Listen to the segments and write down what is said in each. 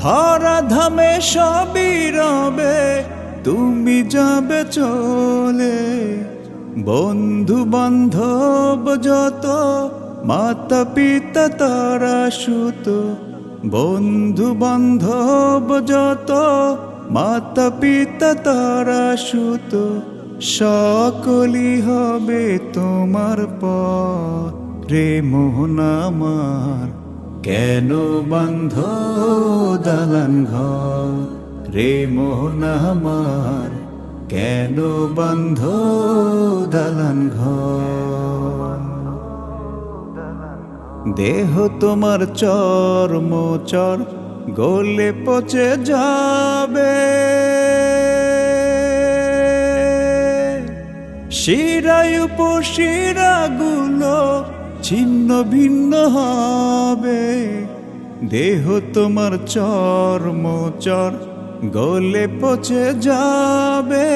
ধরা ধামে সবই রবে, তুমি যাবে চলে। বন্ধু বান্ধব যত মাতা পিতা তারা সুত। বন্ধু বান্ধব যত মাতা পিতা তারা সুত। সকলি হবে তোমার পর রে মোহন আমার। কেন বন্ধ দালান ঘর? রে মোহন আমার, কেন বন্ধ দালান ঘর? দেহ তোমার চর্ম চর গলে পচে যাবে। শিরায় উপশিরাগুলো ছিন্ন ভিন্ন হবে। দেহ তোমার চর্ম, চর গলে পচে যাবে।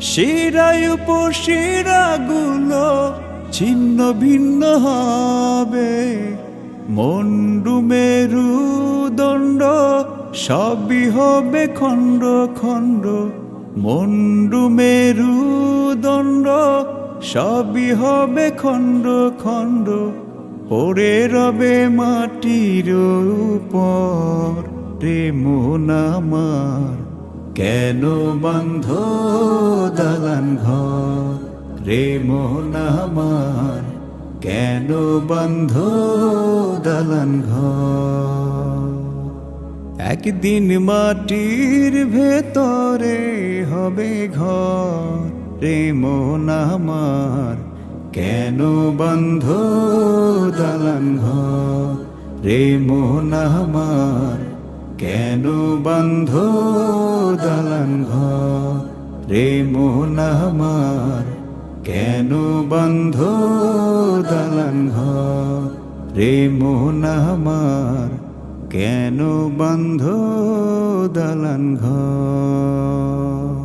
শিরায় উপশিরাগুলো ছিন্ন ভিন্ন হবে। মন্ডু মেরু দণ্ড সবই হবে খণ্ড খণ্ড। মন্ডু মেরু দণ্ড সবই হবে খণ্ড খণ্ড, পড়ে রবে মাটির উপর। রে মন আমার, কেন বন্ধ দালান ঘর? রে মন কেন বন্ধ দালান ঘর? একদিন মাটির ভেতরে হবে ঘর। রে মন আমার, কেন বন্ধ দালান ঘর? রে মন আমার, কেন বন্ধ দালান ঘর? রে মন আমার, কেন বন্ধ দালান ঘর? রে মন আমার, কেন বন্ধ দালান ঘর?